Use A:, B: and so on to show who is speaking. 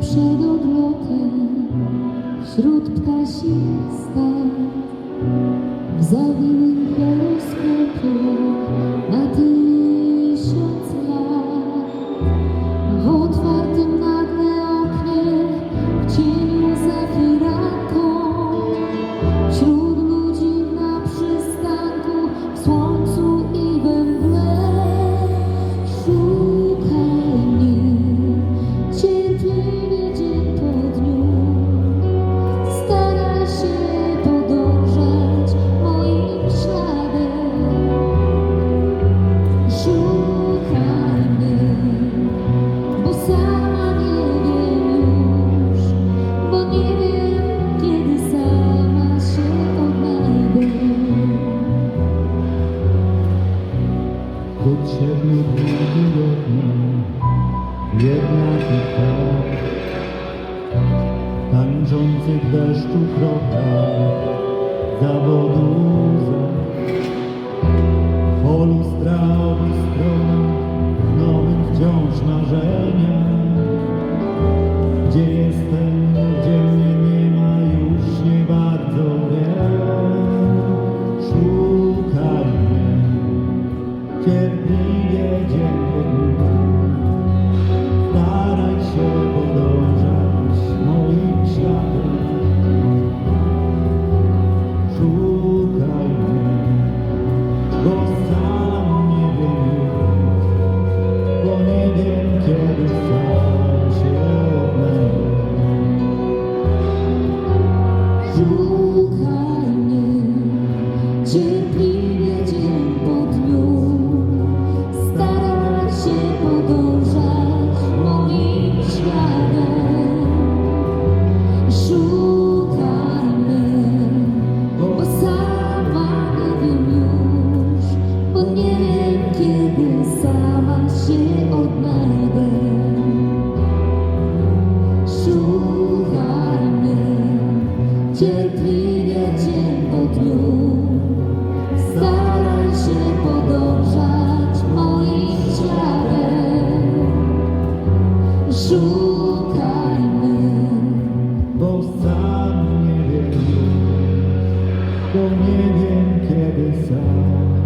A: Przed odlotem wśród ptasich stad w zawinnym horoskopu. potrzebny drugi jedno, jednak i
B: tak. Tańczących deszczu kropkach, zawodu łza, po lustrach. Szukaj mnie, cierpliwie. Szukajmy, bo sam nie wiem, bo nie wiem kiedy sam.